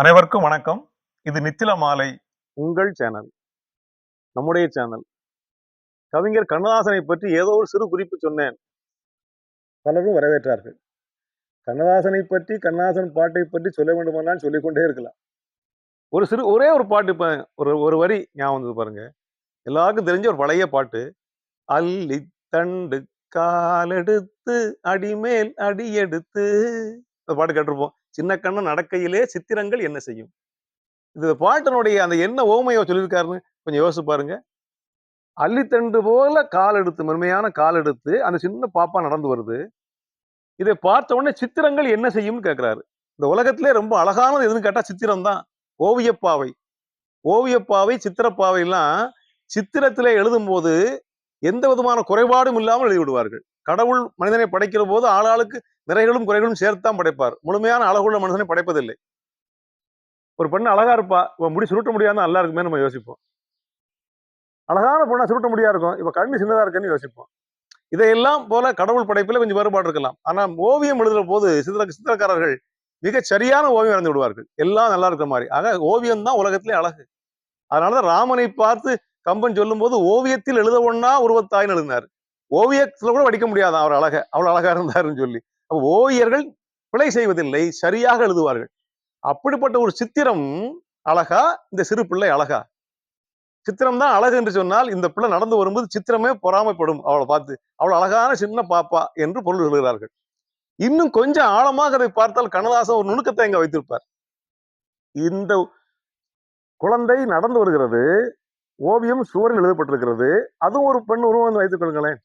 அனைவருக்கும் வணக்கம். இது நித்தில மாலை. உங்கள் சேனல். நம்முடைய சேனல். கவிஞர் கண்ணதாசனை பற்றி ஏதோ ஒரு சிறு குறிப்பு சொன்னேன். பலரும் வரவேற்றார்கள். கண்ணதாசனை பற்றி கண்ணதாசன் பாட்டை பற்றி சொல்ல வேண்டுமானால் சொல்லிக்கொண்டே இருக்கலாம். ஒரு சிறு ஒரே ஒரு பாட்டு இப்போ ஒரு ஒரு வரி ஞாபகம் வந்தது பாருங்க. எல்லாருக்கும் தெரிஞ்ச ஒரு பழைய பாட்டு. அல்லி தண்டு காலெடுத்து அடிமேல் அடி எடுத்து அந்த பாட்டு கேட்டிருப்போம். சின்ன கண்ணன் நடக்கையிலே சித்திரங்கள் என்ன செய்யும்? இது பாட்டனுடைய அந்த என்ன ஓமையோ சொல்லியிருக்காருன்னு கொஞ்சம் யோசிச்சு பாருங்க. அள்ளித்தண்டு போல கால் எடுத்து மென்மையான கால் எடுத்து அந்த சின்ன பாப்பா நடந்து வருது. இதை பார்த்த உடனே சித்திரங்கள் என்ன செய்யும்னு கேட்கிறாரு. இந்த உலகத்திலே ரொம்ப அழகானது எதுன்னு கேட்டா சித்திரம் தான் ஓவியப்பாவை. ஓவியப்பாவை சித்திரப்பாவை எல்லாம் சித்திரத்திலே எழுதும்போது எந்த விதமான குறைபாடும் இல்லாமல் எழுதி விடுவார்கள். கடவுள் மனிதனை படைக்கிற போது ஆளாளுக்கு நிறைகளும் குறைகளும் சேர்த்தான் படைப்பார். முழுமையான அழகுள்ள மனுஷனை படைப்பதில்லை. ஒரு பெண்ணு அழகா இருப்பா. இவன் முடி சுருட்ட முடியாத நல்லா இருக்குமே நம்ம யோசிப்போம். அழகான பொண்ணா சுருட்ட முடியா இருக்கும். இப்ப கண்ணு சின்னதா இருக்குன்னு யோசிப்போம். இதையெல்லாம் போல கடவுள் படைப்பில் கொஞ்சம் வேறுபாடு இருக்கலாம். ஆனா ஓவியம் எழுதுற போது சித்திர சித்திரக்காரர்கள் மிக சரியான ஓவியம் வரைந்து விடுவார்கள். எல்லாம் நல்லா இருக்கிற மாதிரி. ஆக ஓவியம் தான் உலகத்திலே அழகு. அதனாலதான் ராமனை பார்த்து கம்பன் சொல்லும் போது ஓவியத்தில் எழுத ஒன்னா உருவத்தாய்னு எழுதினார். ஓவியத்துல கூட வடிக்க முடியாது அவர் அழக. அவ்வளவு அழகா இருந்தாருன்னு சொல்லி. அப்போ ஓவியர்கள் பிழை செய்வதில்லை சரியாக எழுதுவார்கள். அப்படிப்பட்ட ஒரு சித்திரம் அழகா இந்த சிறு பிள்ளை அழகா. சித்திரம் தான் அழகு என்று சொன்னால் இந்த பிள்ளை நடந்து வரும்போது சித்திரமே பொறாமைப்படும். அவளை பார்த்து அவள் அழகான சின்ன பாப்பா என்று பொருள் எழுதுகிறார்கள். இன்னும் கொஞ்சம் ஆழமாக அதை பார்த்தால் கண்ணதாசன் ஒரு நுணுக்கத்தை இங்க வைத்திருப்பார். இந்த குழந்தை நடந்து வருகிறது ஓவியம் சுவரில் எழுதப்பட்டிருக்கிறது. அதுவும் ஒரு பெண் உருவம் வைத்துக் கொள்ளுங்களேன்.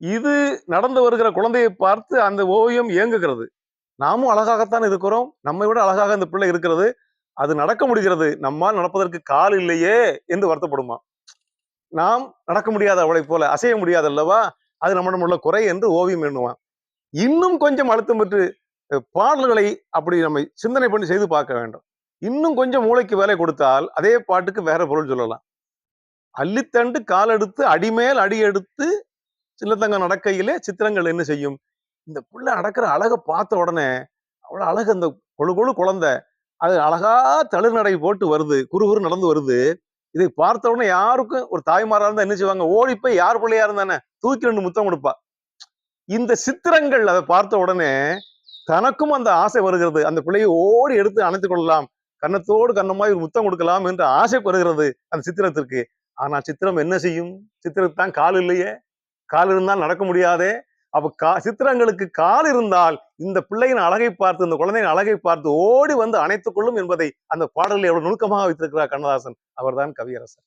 இது நடந்து வருகிற குழந்தையை பார்த்து அந்த ஓவியம் இயங்குகிறது. நாமும் அழகாகத்தான் இருக்கிறோம். நம்மை விட அழகாக இந்த பிள்ளை இருக்கிறது. அது நடக்க முடிகிறது. நம்மால் நடப்பதற்கு கால் இல்லையே என்று வருத்தப்படுமா? நாம் நடக்க முடியாத அவளை போல அசைய முடியாது அல்லவா? அது நம்மிடம் உள்ள குறை என்று ஓவியம் எண்ணுவான். இன்னும் கொஞ்சம் அழுத்தம் பெற்று பாடல்களை அப்படி நம்ம சிந்தனை பண்ணி செய்து பார்க்க வேண்டும். இன்னும் கொஞ்சம் மூளைக்கு வேலை கொடுத்தால் அதே பாட்டுக்கு வேற பொருள் சொல்லலாம். அள்ளித்தண்டு காலெடுத்து அடிமேல் அடி எடுத்து சின்னத்தங்க நடக்கையிலே சித்திரங்கள் என்ன செய்யும்? இந்த பிள்ளை நடக்கிற அழகை பார்த்த உடனே அவ்வளவு அழகு அந்த கொழு கொழு குழந்தை அது அழகா தழுநடை போட்டு வருது குறுகுறு நடந்து வருது. இதை பார்த்த உடனே யாருக்கும் ஒரு தாய்மாரா இருந்தா என்ன செய்வாங்க? ஓடி போய் யார் பிள்ளையா இருந்தானே? தூக்கி ரெண்டு முத்தம் கொடுப்பா. இந்த சித்திரங்கள் அதை பார்த்த உடனே தனக்கும் அந்த ஆசை வருகிறது. அந்த பிள்ளையை ஓடி எடுத்து அணைத்துக் கொள்ளலாம். கன்னத்தோடு கன்னமாய் ஒரு முத்தம் கொடுக்கலாம் என்று ஆசை வருகிறது அந்த சித்திரத்திற்கு. ஆனா சித்திரம் என்ன செய்யும்? சித்திரத்தான் கால் இல்லையே. கால் இருந்தால் நடக்க முடியாதே. அப்போ கா சித்திரங்களுக்கு கால் இருந்தால் இந்த பிள்ளையின் அழகை பார்த்து இந்த குழந்தையின் அழகை பார்த்து ஓடி வந்து அணைத்துக் கொள்ளும் என்பதை அந்த பாடலில் எவ்வளவு நுணுக்கமாக வைத்திருக்கிறார் கண்ணதாசன். அவர்தான் கவியரசர்.